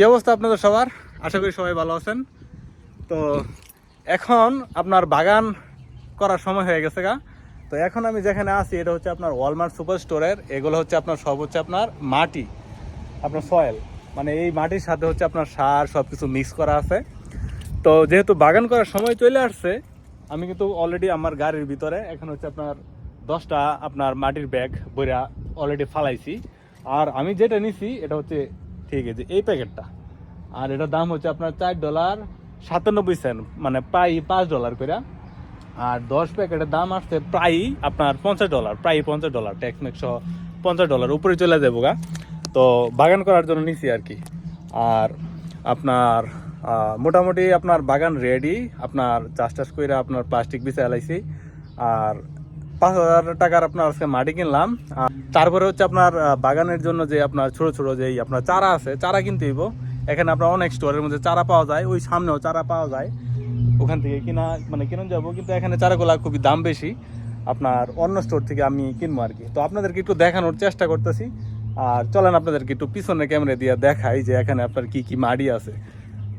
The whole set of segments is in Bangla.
কি অবস্থা আপনাদের সবার? আশা করি সবাই ভালো আছেন। তো এখন আপনার বাগান করার সময় হয়ে গেছে গা। তো এখন আমি যেখানে আছি, এটা হচ্ছে আপনার ওয়ালমার্ট সুপার স্টোরের এগুলো হচ্ছে আপনার, সব হচ্ছে আপনার মাটি, আপনার সয়েল মানে এই মাটির সাথে হচ্ছে আপনার সার সব কিছু মিক্স করা আছে। তো যেহেতু বাগান করার সময় চলে আসছে, আমি কিন্তু অলরেডি আমার গাড়ির ভিতরে এখন হচ্ছে আপনার দশটা আপনার মাটির ব্যাগ বইরা অলরেডি ফালাইছি। আর আমি যেটা নিছি, এটা হচ্ছে ঠিক আছে, এই প্যাকেটটা। আর এটার দাম হচ্ছে আপনার চার ডলার সাতানব্বই সেন্ট মানে প্রায় পাঁচ ডলার করে। আর দশ প্যাকেটের দাম আসছে প্রায় আপনার পঞ্চাশ ডলার, প্রায় পঞ্চাশ ডলার ট্যাক্স মেক্স পঞ্চাশ ডলার উপরে চলে যাব গা। তো বাগান করার জন্য নিছি আর কি। আর আপনার মোটামুটি আপনার বাগান রেডি আপনার চাষ টাস করে আপনার প্লাস্টিক বিছে এলাইছি আর পাঁচ হাজার টাকার আপনার আজকে মাটি কিনলাম। আর তারপরে হচ্ছে আপনার বাগানের জন্য যে আপনার ছোট ছোট যেই আপনার চারা আছে, চারা কিনতে হইব। এখানে আপনার অনেক স্টোরের মধ্যে চারা পাওয়া যায়, ওই সামনেও চারা পাওয়া যায়। ওখান থেকে কিনা মানে কিনে যাব, কিন্তু এখানে চারাগুলা খুবই দাম বেশি। আপনার অন্য স্টোর থেকে আমি কিনবো আর কি তো আপনাদেরকে একটু দেখানোর চেষ্টা করতেছি। আর চলেন আপনাদেরকে একটু পিছনে ক্যামেরা দিয়ে দেখাই যে এখানে আপনার কি কি মাটি আছে।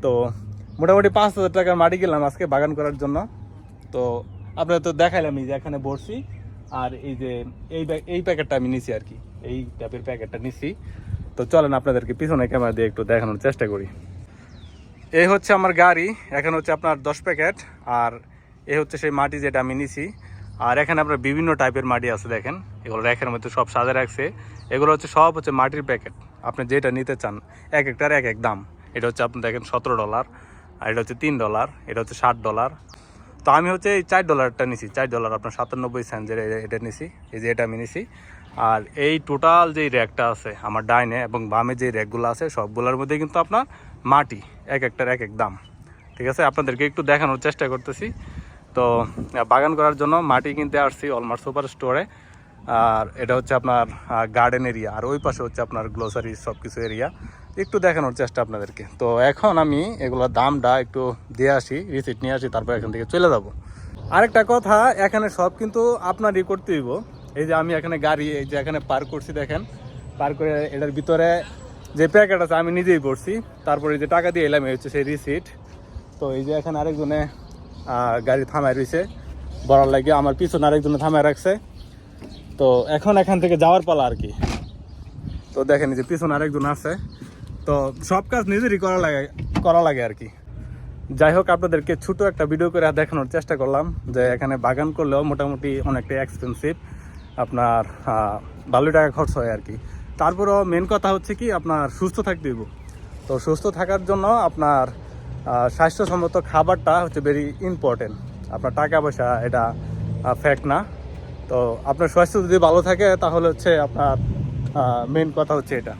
তো মোটামুটি পাঁচ হাজার টাকার মাটি গেলাম আজকে বাগান করার জন্য। তো আপনাদের তো দেখাইলাম এই যে এখানে বসছি আর এই যে, এই এই প্যাকেটটা আমি নিছি আর কি। এই ট্যাপের প্যাকেটটা নিছি। তো চলেন আপনাদেরকে পিছনে ক্যামেরা দিয়ে একটু দেখানোর চেষ্টা করি। এই হচ্ছে আমার গাড়ি, এখানে হচ্ছে আপনার দশ প্যাকেট আর এই হচ্ছে সেই মাটি যেটা আমি নিছি। আর এখানে আপনার বিভিন্ন টাইপের মাটি আছে দেখেন। এগুলো র্যাকের মধ্যে সব সাজা রাখছে। এগুলো হচ্ছে সব হচ্ছে মাটির প্যাকেট আপনি যেটা নিতে চান, এক একটার এক এক দাম। এটা হচ্ছে আপনি দেখেন সতেরো ডলার আর এটা হচ্ছে তিন ডলার এটা হচ্ছে ষাট ডলার তো আমি হচ্ছে এই চার ডলারটা নিছি, চার ডলার আপনার সাতানব্বই সেন্ট যেটা এটা নিছি, এই যে এটা আমি নিছি। আর এই টোটাল যেই র্যাকটা আছে আমার ডাইনে এবং বামে যে র্যাকগুলো আছে, সবগুলোর মধ্যে কিন্তু আপনার মাটি, এক একটার এক এক দাম। ঠিক আছে? আপনাদেরকে একটু দেখানোর চেষ্টা করতেছি। তো বাগান করার জন্য মাটি কিনতে আসছি অলমার্ট সুপার স্টোরে আর এটা হচ্ছে আপনার গার্ডেন এরিয়া আর ওই পাশে হচ্ছে আপনার গ্লোসারি সব কিছু এরিয়া একটু দেখানোর চেষ্টা আপনাদেরকে। তো এখন আমি এগুলোর দামটা একটু দিয়ে আসি রিসিট নিয়ে আসি, তারপর এখান থেকে চলে যাব। আরেকটা কথা, এখানে সব কিন্তু আপনারই করতে হইব। এই যে আমি এখানে গাড়ি, এই যে এখানে পার্ক করছি দেখেন। পার্ক করে এটার ভিতরে যে প্যাকেট আছে, আমি নিজেই পড়ছি তারপরে যে টাকা দিয়ে এলাম হচ্ছে সেই রিসিট তো এই যে এখানে আরেকজনে গাড়ি থামায় রয়েছে বড়ার লাগে আমার পিছনে আরেকজনে থামায় রাখছে। তো এখন এখান থেকে যাওয়ার পালা আর কি। তো দেখেন যে পিছনে আরেকজন আছে। তো সব কাজ নিজেরই করা লাগে করা লাগে আর কি। যাই হোক, আপনাদেরকে ছোট একটা ভিডিও করে দেখানোর চেষ্টা করলাম যে এখানে বাগান করলেও মোটামুটি অনেকটা এক্সপেন্সিভ আপনার ভালোই টাকা খরচ হয় আর কি। তারপরেও মেন কথা হচ্ছে কি, আপনার সুস্থ থাকতে হইব। তো সুস্থ থাকার জন্য আপনার স্বাস্থ্যসম্মত খাবারটা হচ্ছে ভেরি ইম্পর্টেন্ট আপনার টাকা পয়সা, এটা ফ্যাক্ট না। তো আপনার স্বাস্থ্য যদি ভালো থাকে তাহলে হচ্ছে আপনার মেন কথা হচ্ছে এটা।